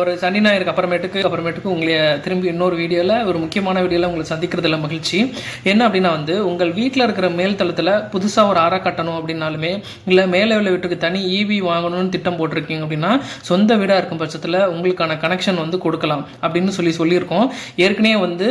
ஒரு சனி ஞாயிறுக்கு அப்புறமேட்டுக்கு அப்புறமேட்டுக்கு உங்களை திரும்பி இன்னொரு வீடியோவில் ஒரு முக்கியமான வீடியோவில் உங்களை சந்திக்கிறதுல மகிழ்ச்சி. என்ன அப்படின்னா வந்து உங்கள் வீட்டில் இருக்கிற மேல் தளத்தில் புதுசாக ஒரு அறை கட்டணும் அப்படின்னாலுமே இல்லை மேலே உள்ள வீட்டுக்கு தனி ஈவி வாங்கணும்னு திட்டம் போட்டிருக்கீங்க அப்படின்னா சொந்த வீடாக இருக்கும் பட்சத்தில் உங்களுக்கான கனெக்ஷன் வந்து கொடுக்கலாம் அப்படின்னு சொல்லி சொல்லியிருக்கோம். ஏற்கனவே வந்து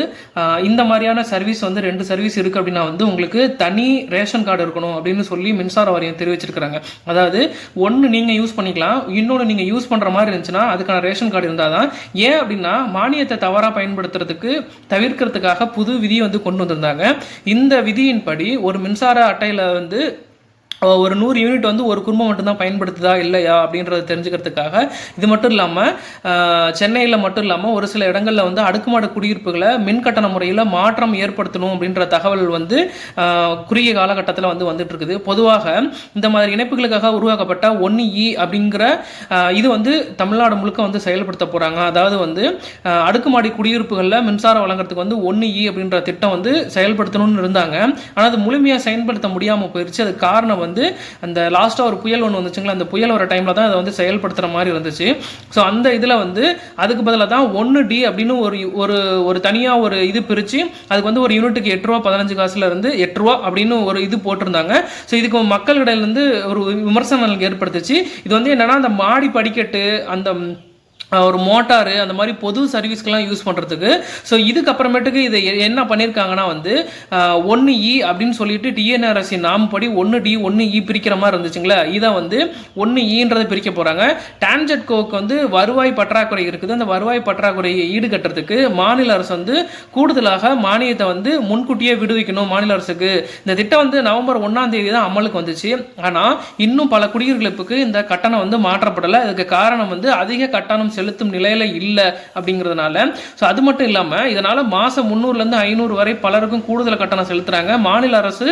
இந்த மாதிரியான சர்வீஸ் வந்து ரெண்டு சர்வீஸ் இருக்குது அப்படின்னா வந்து உங்களுக்கு தனி ரேஷன் கார்டு இருக்கணும் அப்படின்னு சொல்லி மின்சார வாரியம் தெரிவிச்சிருக்கிறாங்க. அதாவது ஒன்று நீங்கள் யூஸ் பண்ணிக்கலாம் இன்னொன்று நீங்கள் யூஸ் பண்ணுற மாதிரி இருந்துச்சுன்னா அதுக்கான ரேஷன் கார்டு இருந்தால் தான் ஏன் அப்படின்னா மானியத்தை தவறாக பயன்படுத்துறதுக்கு தவிர்க்கிறதுக்காக புது விதியை வந்து கொண்டு வந்திருந்தாங்க. இந்த விதியின்படி ஒரு மின்சார அட்டையில் வந்து ஒரு நூறு யூனிட் வந்து ஒரு குடும்பம் மட்டும்தான் பயன்படுத்துதா இல்லையா? அப்படின்றத தெரிஞ்சுக்கிறதுக்காக இது மட்டும் இல்லாமல் சென்னையில் மட்டும் இல்லாமல் ஒரு சில இடங்களில் வந்து அடுக்குமாடு குடியிருப்புகளை மின் கட்டண முறையில் மாற்றம் ஏற்படுத்தணும் அப்படின்ற தகவல் வந்து குறுகிய காலகட்டத்தில் வந்து வந்துட்டு இருக்குது பொதுவாக இந்த மாதிரி இணைப்புகளுக்காக உருவாக்கப்பட்ட ஒன்று இ அப்படிங்கிற இது வந்து தமிழ்நாடு முழுக்க வந்து செயல்படுத்த போகிறாங்க அதாவது வந்து அடுக்குமாடி குடியிருப்புகளில் மின்சாரம் வழங்குறதுக்கு வந்து ஒன்று இ அப்படின்ற திட்டம் வந்து செயல்படுத்தணும்னு இருந்தாங்க. ஆனால் அது முழுமையாக செயல்படுத்த முடியாமல் போயிடுச்சு அது காரணம் வந்து அந்த லாஸ்ட்டாக ஒரு புயல் ஒன்று வந்துச்சுங்களா அந்த புயல் வர டைமில் தான் அதை வந்து செயல்படுத்துகிற மாதிரி இருந்துச்சு. ஸோ அந்த இதில் வந்து அதுக்கு பதிலாக தான் ஒன்று டி அப்படின்னு ஒரு ஒரு ஒரு தனியாக ஒரு இது பிரித்து அதுக்கு வந்து ஒரு யூனிட்டுக்கு எட்டு ரூபா பதினஞ்சு காசுல இருந்து எட்டு ரூபா அப்படின்னு ஒரு இது போட்டிருந்தாங்க. ஸோ இதுக்கு மக்களிடையிலேருந்து ஒரு விமர்சனங்கள் ஏற்படுத்துச்சு. இது வந்து என்னன்னா அந்த மாடி படிக்கட்டு அந்த ஒரு மோட்டாரு அந்த மாதிரி பொது சர்வீஸ்க்கெலாம் யூஸ் பண்ணுறதுக்கு ஸோ இதுக்கப்புறமேட்டுக்கு இதை என்ன பண்ணியிருக்காங்கன்னா வந்து ஒன்று இ அப்படின்னு சொல்லிட்டு டிஎன்ஆர்எஸ்சி நாம் படி ஒன்று டி ஒன்று இ பிரிக்கிற மாதிரி இருந்துச்சுங்களா. இதை வந்து ஒன்று ஈன்றதை பிரிக்க போகிறாங்க டான்ஜெட்கோவுக்கு வந்து வருவாய் பற்றாக்குறை இருக்குது. அந்த வருவாய் பற்றாக்குறையை ஈடுகட்டுறதுக்கு மாநில அரசு வந்து கூடுதலாக மானியத்தை வந்து முன்கூட்டியே விடுவிக்கணும் மாநில அரசுக்கு. இந்த திட்டம் வந்து நவம்பர் ஒன்றாம் தேதி தான் அமலுக்கு வந்துச்சு. ஆனால் இன்னும் பல குடியிருப்புக்கு இந்த கட்டணம் வந்து மாற்றப்படலை. அதுக்கு காரணம் வந்து அதிக கட்டணம் செலுத்தும் நிலையில இல்லை அப்படிங்கிறதுனால ஸோ அது மட்டும் இல்லாமல் இதனால மாதம் முந்நூறுலேருந்து ஐநூறு வரை பலருக்கும் கூடுதல் கட்டணம் செலுத்துறாங்க. மாநில அரசு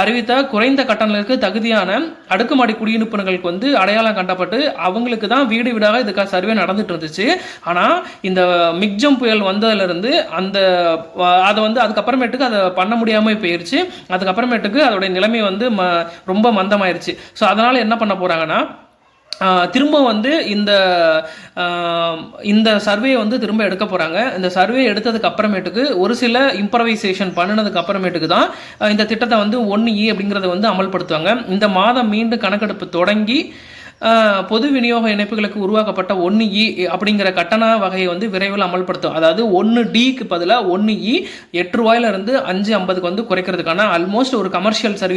அறிவித்த குறைந்த கட்டணங்களுக்கு தகுதியான அடுக்குமாடி குடியிருப்பினர்களுக்கு வந்து அடையாளம் கண்டப்பட்டு அவங்களுக்கு தான் வீடு வீடாக இதுக்காக சர்வே நடந்துட்டு இருந்துச்சு. ஆனால் இந்த மிக்ஜம் புயல் வந்ததுலேருந்து அந்த அதை வந்து அதுக்கப்புறமேட்டுக்கு அதை பண்ண முடியாமல் போயிருச்சு. அதுக்கப்புறமேட்டுக்கு அதோடைய நிலைமை வந்து ம ரொம்ப மந்தமாயிருச்சு. ஸோ அதனால் என்ன பண்ண போகிறாங்கன்னா திரும்ப வந்து இந்த இந்த சர்வே வந்து திரும்ப எடுக்க போகிறாங்க இந்த சர்வே எடுத்ததுக்கு அப்புறமேட்டுக்கு ஒரு சில இம்ப்ரவைசேஷன் பண்ணினதுக்கு அப்புறமேட்டுக்கு தான் இந்த திட்டத்தை வந்து ஒன்று இ e அப்படிங்கிறத வந்து அமல்படுத்துவாங்க. இந்த மாதம் மீண்டும் கணக்கெடுப்பு தொடங்கி பொது விநியோக இணைப்புகளுக்கு உருவாக்கப்பட்ட ஒன்று இ e அப்படிங்கிற கட்டண வகையை வந்து விரைவில் அமல்படுத்தும். அதாவது ஒன்று டிக்கு பதிலாக ஒன்று இ e எட்டு ரூபாயிலிருந்து அஞ்சு ஐம்பதுக்கு வந்து குறைக்கிறதுக்கான ஆல்மோஸ்ட் ஒரு கமர்ஷியல் சர்வீஸ்